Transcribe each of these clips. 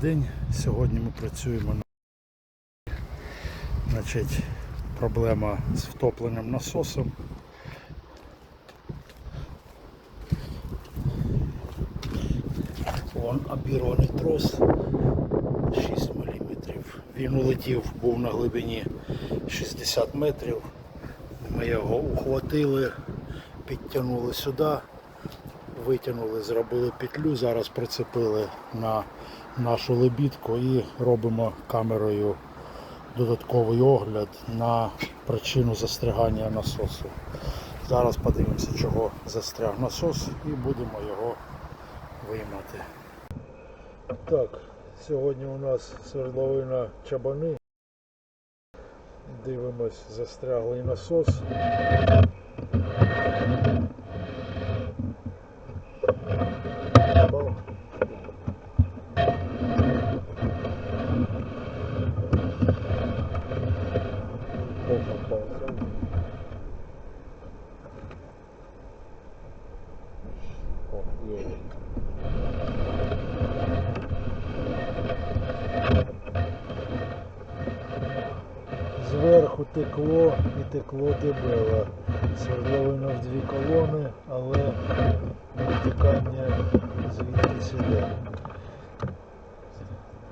День. Сьогодні ми працюємо на Значить, проблема з втопленим насосом. Вон обірваний трос 6 мм. Він улетів, був на глибині 60 метрів. Ми його ухватили, підтягнули сюди, витягнули, зробили петлю, зараз прицепили на нашу лебідку і робимо камерою додатковий огляд на причину застрягання насосу. Зараз подивимося, чого застряг насос і будемо його виймати. Так, сьогодні у нас свердловина чабани. Дивимось застряглий насос. Зверху текло і текло дебело. Свердловина в дві колони, але витікання звідки сюди.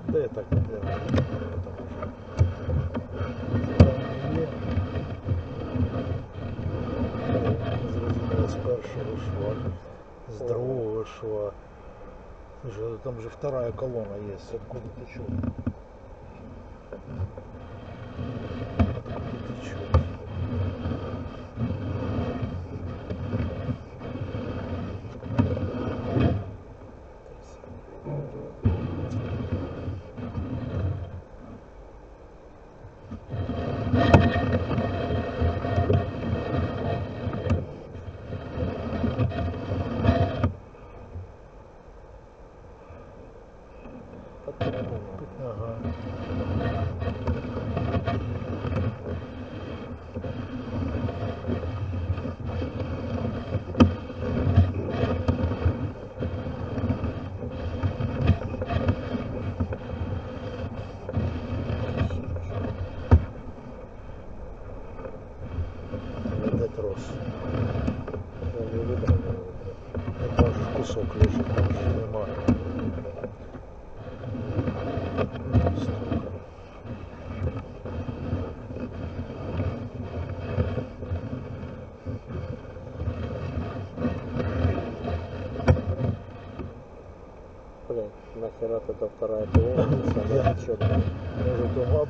Де я так не делаю? Там є. Зрозуміло, з першого шва, з другого шва. Там же вторая колонна есть. Откуда ты чё? Тогда вторая колонна, Я- самая четкая. Может там обманка.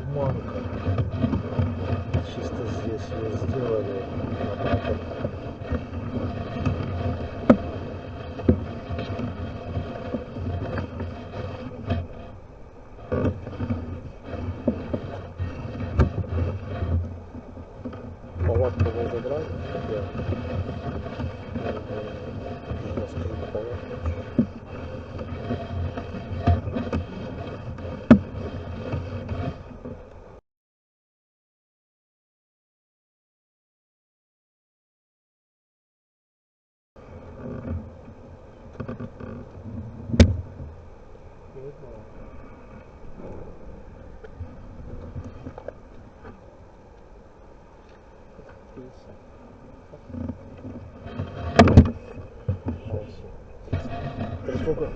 Сколько?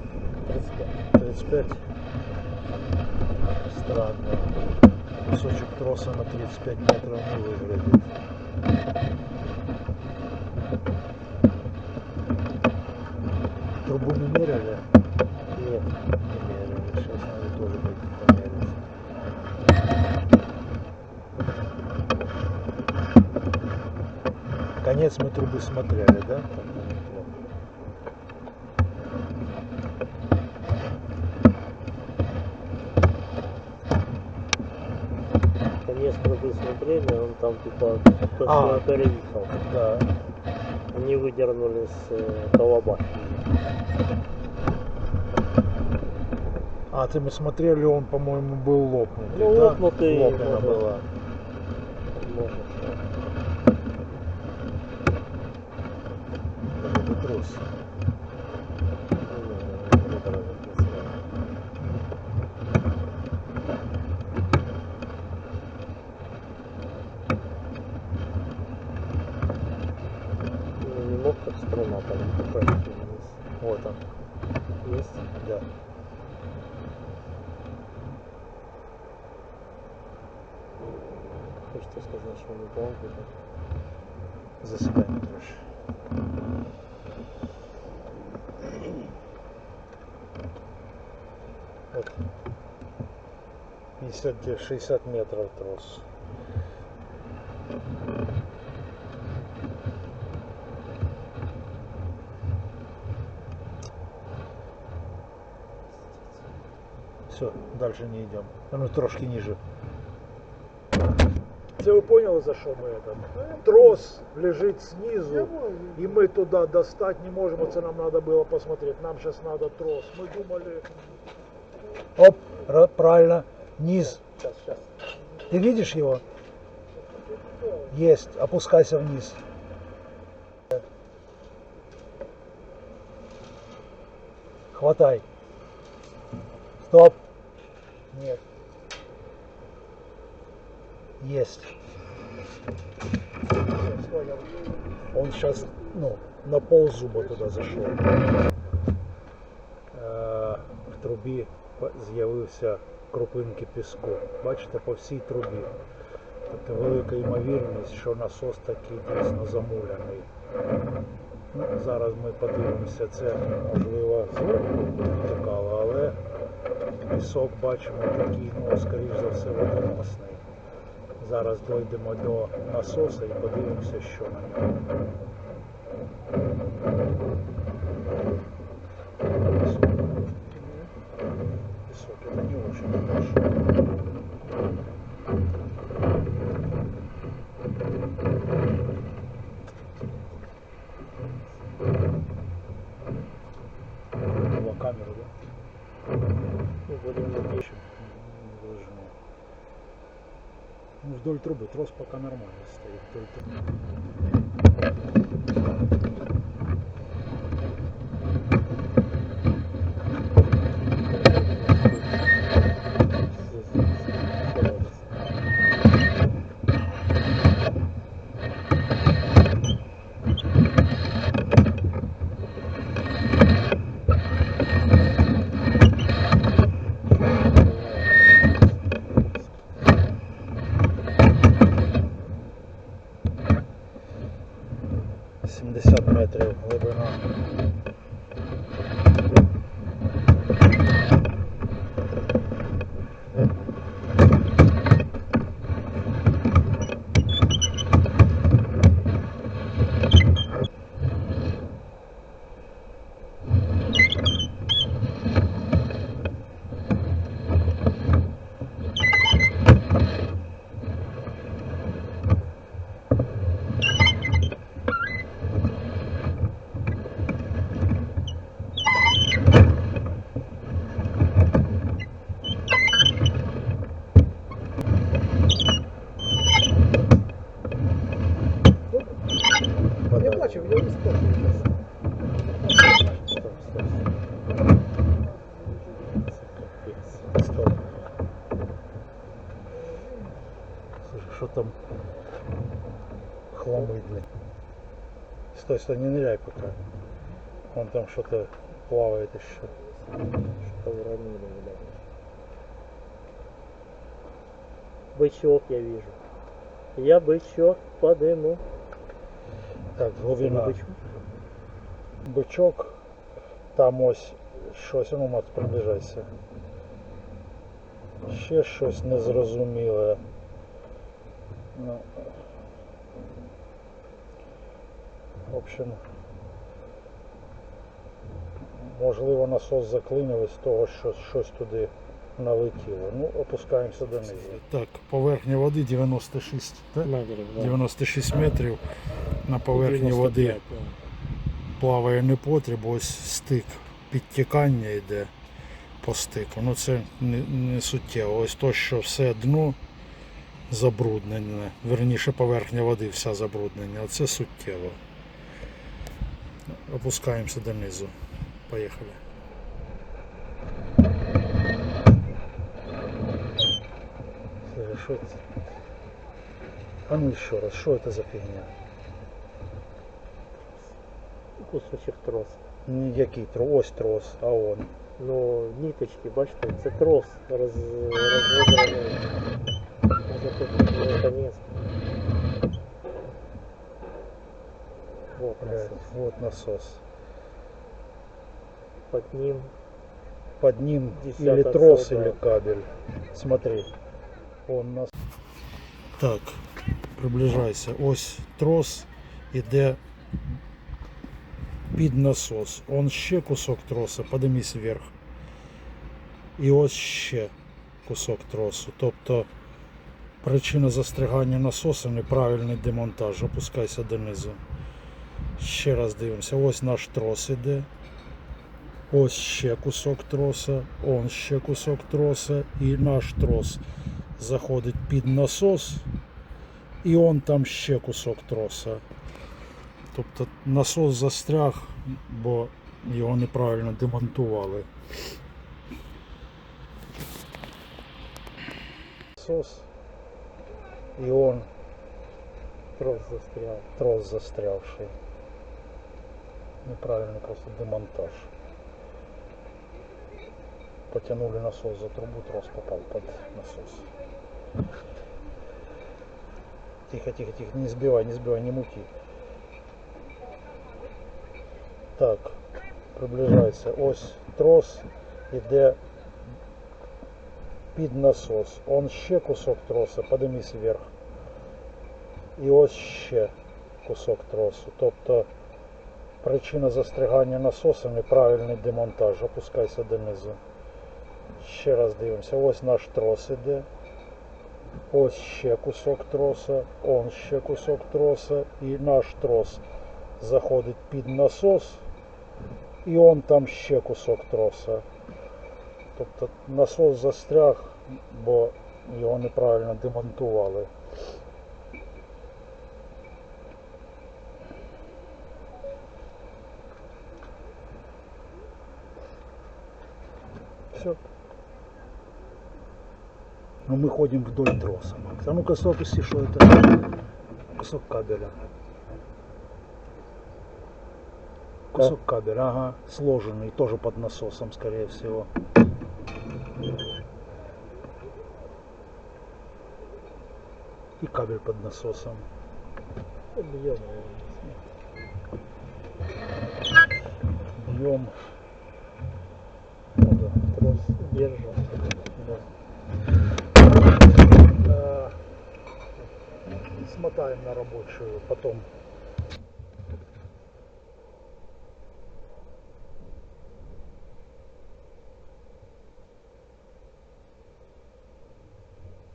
35. Странно. Кусочек троса на 35 метров не выглядит. Трубу не меряли? Нет. Не меряли. Сейчас надо тоже будет померить. Конец мы трубы смотрели, Конец трубы смотрели, он там типа А. а. переехал. Да. Они выдернули с э, колобахи. А, ты мы смотрели, он, по-моему, был лопнутый. Ну, да? лопнутый, Лопнина была. Есть? да. Хочется сказать, что не долго. так. Засікай не трошки. Вот. 50, где 60 метров трос. Дальше не идем. Ну, трошки ниже. Це ви поняли, за що ми этот? Трос лежить снизу, і ми туди достати не можемо, це нам треба було посмотрети. Нам зараз треба трос. Ми думали, Оп, ра- правильно, низ. Сейчас, сейчас. Ты видишь его? Есть. Опускайся вниз. Хватай. Стоп. Нет. Есть. Он сейчас, ну, на пол зуба туда зашел. Е, В трубі з'явився крупинки піску. Бачите, по всій трубі. Тобто велика ймовірність, що насос такий дійсно замуляний. Ну, зараз ми подивимося, це можливо зверху цікаво, але пісок бачимо такий, ну, скоріш за все, водоносний. Зараз дойдемо до насоса і подивимося, що на ньому. Пісок. Это не очень хорошо. Камеру, да? Ну, будем на Еще не вдоль трубы трос пока нормально стоит. Вдоль трубы. Сімдесят метрів глибина. Стой, стой, не ныряй пока. Вон там что-то плавает еще. Что уронили, блядь. Бычок я вижу. Я бычок подыму. Так, глибина. бычок? Бичок. Там ось щось, ну мат, приближайся. Ще щось незрозуміле. Ну, в общем, можливо насос заклинив з того, що щось туди налетіло. Ну, опускаємося донизу. Так, поверхня води 96, так? Метрів, да. 96 метрів на поверхні 95, води плаває непотріб, ось стик підтікання йде по стику. Ну це не, не суттєво. Ось то, що все дно забруднене, верніше поверхня води вся забруднена, оце суттєво. Опускаємося донизу. Поїхали. Слушай, А ну ще раз, що це за фігня? кусочок троса. Ні, Який трос? Ось трос, а он. Ну, ниточки, бачите, це трос роз, розведений. Може тут не. Вот Блядь, насос. Вот насос. Под ним Под ним или трос, солдат. или кабель. Смотри. Он нас. Так, приближайся. Ось трос іде під насос. Он ще кусок троса, подимись вверх. І ось ще кусок тросу. Тобто причина застрягання насоса неправильний демонтаж. Опускайся донизу. Ще раз дивимося. Ось наш трос іде. Ось ще кусок троса, он ще кусок троса, і наш трос заходить під насос, і он там ще кусок троса. Тобто насос застряг, бо його неправильно демонтували. Насос, і он трос застрял. трос застрявший. Неправильный просто демонтаж. Потянули насос за трубу, трос попал под насос. Тихо, тихо, тихо, не сбивай, не сбивай, не мути. Так, приближайся. Ось трос іде під насос. Он ще кусок троса, подимись вверх. І ось ще кусок тросу. Тобто причина застрягання насоса неправильний демонтаж. Опускайся донизу. Ще раз дивимося. Ось наш трос іде. Ось ще кусок троса, он ще кусок троса і наш трос заходить під насос. І он там ще кусок троса. Тобто насос застряг, бо його неправильно демонтували. Ну мы ходим вдоль троса, Макс. А ну-ка опусти, что это? Кусок кабеля. Кусок кабеля, ага, сложенный, тоже под насосом, скорее всего. И кабель под насосом. Бьем. Бьем. Да. Держим. Э, Смотаем на рабочую, потом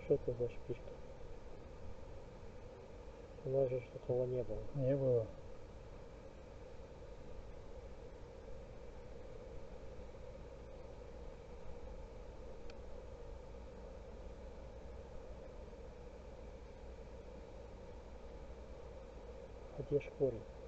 Что это за шпилька? У нас же такого не было. Не было. que as.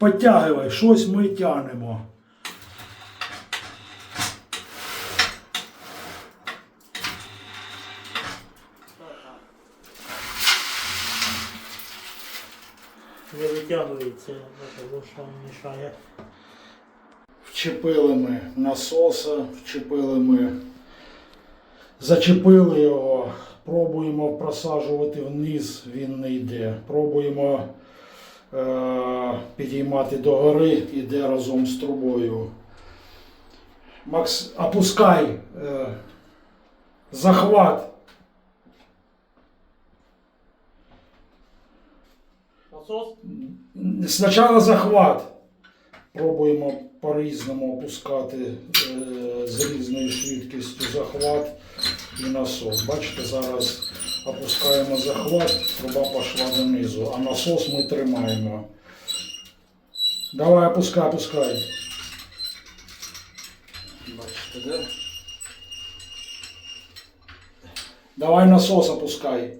Підтягувай, щось ми тягнемо. Не витягується, тому що мішає. Вчепили ми насоса, вчепили ми, зачепили його, пробуємо просаджувати вниз, він не йде. Пробуємо е- підіймати догори, іде разом з трубою. Макс, опускай е- захват. Спочатку захват. Пробуємо по-різному опускати е, з різною швидкістю захват і насос. Бачите, зараз опускаємо захват, труба пішла донизу, а насос ми тримаємо. Давай, опускай, опускай. Бачите, да? Давай насос опускай.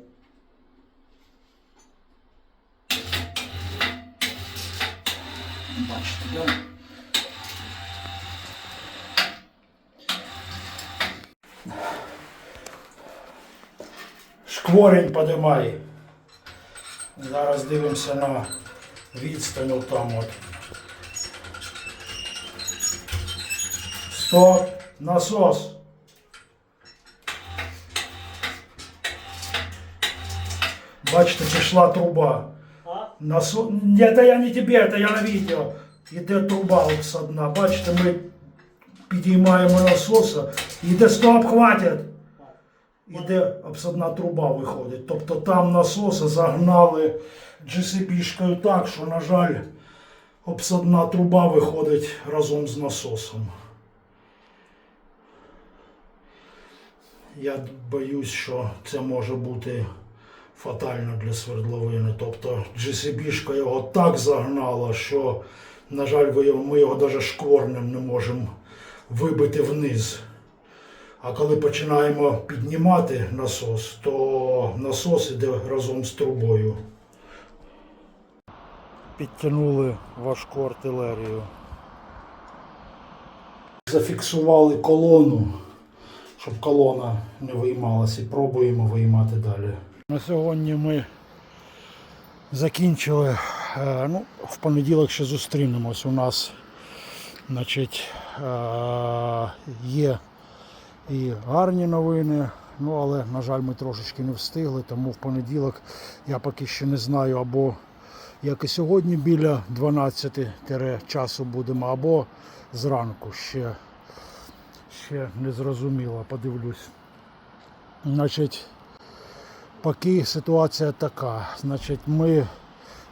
Бачите, да? Шкворень подимай. Зараз дивимося на відстань там от. Стоп, насос. Бачите, пішла труба. А? Насо... Это я не тебе, это я на відео. Іде труба от со дна. Бачите, ми підіймаємо насоса. Іде стоп, хватить. Іде обсадна труба виходить. Тобто там насоса загнали GCB-шкою так, що, на жаль, обсадна труба виходить разом з насосом. Я боюсь, що це може бути фатально для свердловини. Тобто GCB-шка його так загнала, що, на жаль, ми його навіть шкворнем не можемо вибити вниз. А коли починаємо піднімати насос, то насос іде разом з трубою. Підтягнули важку артилерію. Зафіксували колону, щоб колона не виймалася, і пробуємо виймати далі. На сьогодні ми закінчили. Е, Ну, в понеділок ще зустрінемось. У нас значить, е, є і гарні новини. Ну, але, на жаль, ми трошечки не встигли, тому в понеділок я поки ще не знаю, або як і сьогодні біля 12 часу будемо, або зранку ще, ще не зрозуміло, подивлюсь. Значить, поки ситуація така. Значить, ми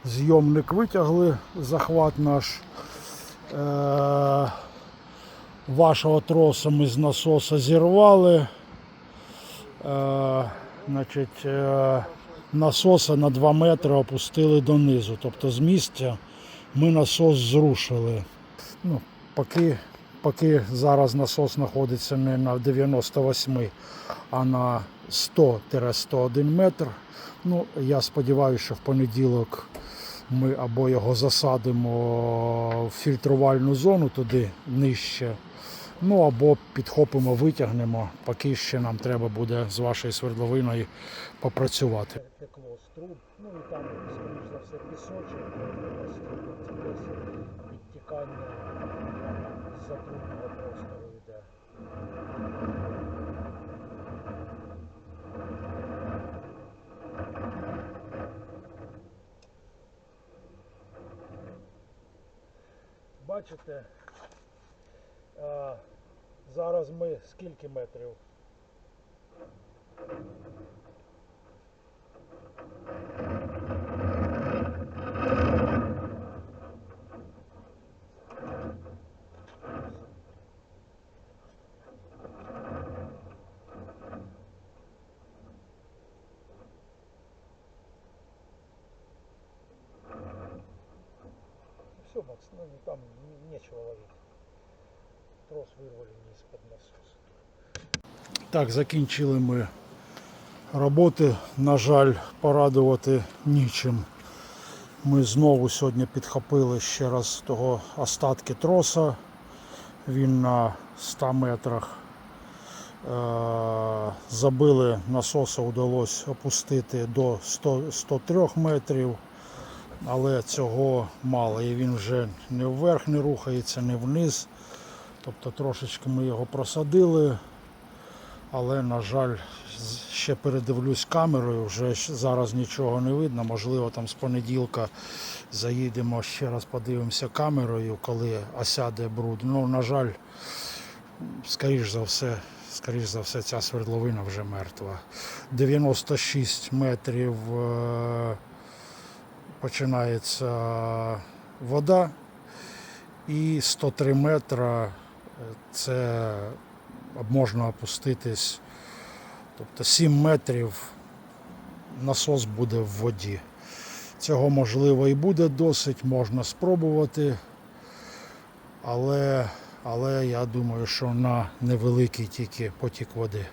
зйомник витягли, захват наш. Е- вашого троса ми з насоса зірвали. Е, значить, е, насоса на 2 метри опустили донизу. Тобто з місця ми насос зрушили. Ну, поки, поки зараз насос знаходиться не на 98, а на 100-101 метр. Ну, я сподіваюся, що в понеділок ми або його засадимо в фільтрувальну зону туди нижче. Ну або підхопимо, витягнемо, поки ще нам треба буде з вашою свердловиною попрацювати. Текло з труб, ну і там, скоріш за все, пісочок, десь підтікання з затрудного простору йде. Бачите, а, зараз ми скільки метрів? Все, Макс, ну там нечего ловить. Трос вирвали з-під насосу. Так, закінчили ми роботи. На жаль, порадувати нічим. Ми знову сьогодні підхопили ще раз того остатки троса. Він на 100 метрах. Е, Забили насоса вдалося опустити до 100, 103 метрів, але цього мало. І він вже не вверх не рухається, не вниз. Тобто трошечки ми його просадили, але, на жаль, ще передивлюсь камерою, вже зараз нічого не видно. Можливо, там з понеділка заїдемо ще раз подивимося камерою, коли осяде бруд. Ну, на жаль, скоріш за все, скоріш за все, ця свердловина вже мертва. 96 метрів е, починається вода, і 103 метра е, це можна опуститись. Тобто 7 метрів насос буде в воді. Цього можливо і буде досить, можна спробувати. Але, але я думаю, що на невеликий тільки потік води.